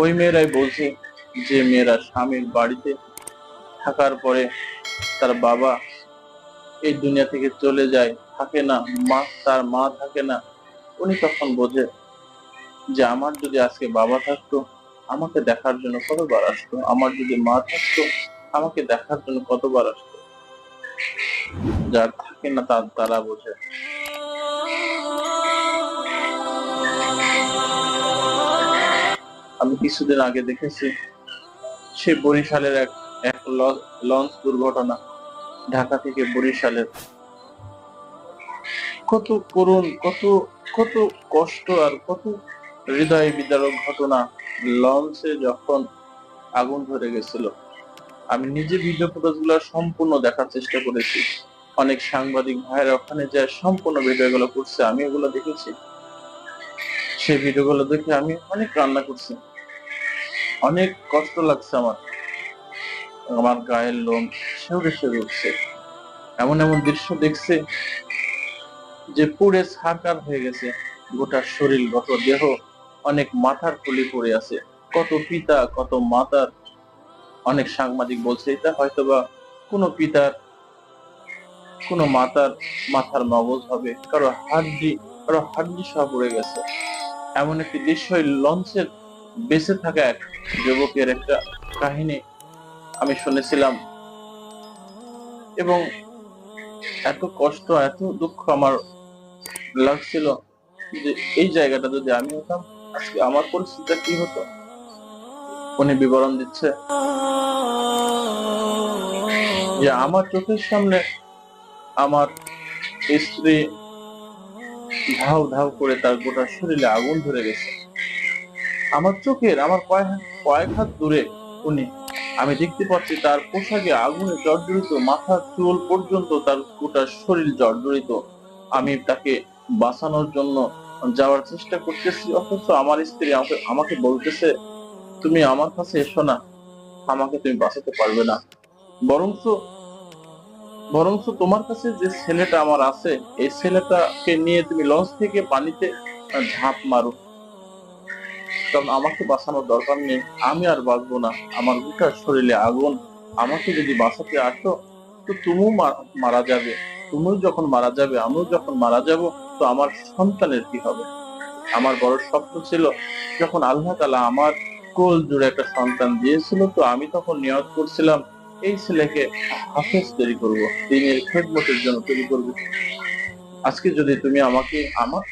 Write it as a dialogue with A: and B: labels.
A: ওই মেয়েরাই বলছে যে মেয়েরা স্বামীর বাড়িতে থাকার পরে তার বাবা এই দুনিয়া থেকে চলে যায়। থাকে না, মা, তার মা থাকে না। উনি তখন বোঝে যে আমার যদি আজকে বাবা থাকতো, আমাকে দেখার জন্য কতবার আসতো? আমার যদি মা থাকতো, আমাকে দেখার জন্য কতবার আসতো? যার থাকে না তার তারা বোঝে। আমি কিছুদিন আগে দেখেছি সে বরিশালের এক এক লঞ্চ দুর্ঘটনা, ঢাকা থেকে বরিশালের। কত করুণ, কত কত কষ্ট আর কত হৃদয় বিদারক ঘটনা। লঞ্চে যখন আগুন ধরে গেছিল, আমি নিজে ভিডিও ফুটেজগুলো সম্পূর্ণ দেখার চেষ্টা করেছি। অনেক সাংবাদিক ভাইয়েরা ওখানে যায় সম্পূর্ণ ভিডিও গুলো করছে, আমি এগুলো দেখেছি। সেই ভিডিও গুলো দেখে আমি অনেক রান্না করছি। অনেক কষ্ট লাগছে আমার। আমার গায়ের লোম শিউরে শিউরে উঠছে। এমন এমন দৃশ্য দেখছে যে পুড়ে ছারকার হয়ে গেছে। গোটা শরীর, গত দেহ, অনেক মাথার খুলি পড়ে আছে। কত পিতা, কত মাতার। অনেক সাংবাদিক বলছে, এটা হয়তোবা কোনো পিতার, কোনো মাতার মাথার মগজ হবে। কারও হাড্ডি কারও হাড্ডি সহ পড়ে গেছে। এমন একটি দৃশ্য লঞ্চের বেঁচে থাকা এক যুবকের একটা কাহিনী আমি শুনেছিলাম। এবং এত কষ্ট, এত দুঃখ আমার লাগছিল যে এই জায়গাটা যদি আমি হতাম, আজকে আমার পরিস্থিতিটা কি হতো? উনি বিবরণ দিচ্ছে যে আমার চোখের সামনে আমার স্ত্রী ধাও ধাও করে তার গোটা শরীরে আগুন ধরে গেছে। আমার চোখের আমার কয়েক কয়েক হাত দূরে উনি। আমি দেখতে পাচ্ছি তার পোশাকে আগুনে জর্জরিত মাথার চুল পর্যন্ত তার গোটা শরীর জর্জরিত। আমি তাকে বাঁচানোর জন্য যাওয়ার চেষ্টা করতেছি, অথচ আমার স্ত্রী আমাকে বলতেছে, তুমি আমার কাছে এসো না, আমাকে তুমি বাঁচাতে পারবে না। বরঞ্চ বরঞ্চ তোমার কাছে যে ছেলেটা আমার আছে, এই ছেলেটাকে নিয়ে তুমি লঞ্চ থেকে পানিতে ঝাঁপ মারো। কারণ আমাকে বাঁচানোর দরকার নেই। আমি আর বাঁচবো না। আমার গোটা শরীরে আগুন। আমাকে যদি বাঁচাতে আসো, তো তুমিও মারা যাবে। তুমিও যখন মারা যাবে, আমিও যখন মারা যাব, তো আমার সন্তানের কি হবে? আমার বড় স্বপ্ন ছিল, যখন আল্লাহ তালা আমার কোল জুড়ে একটা সন্তান দিয়েছিল, তো আমি তখন নিয়ত করছিলাম, এই ছেলেকে হাফেজ তৈরি করব, দিনের খেদমতের জন্য তৈরি করব। আজকে যদি তুমি আমাকে, আমার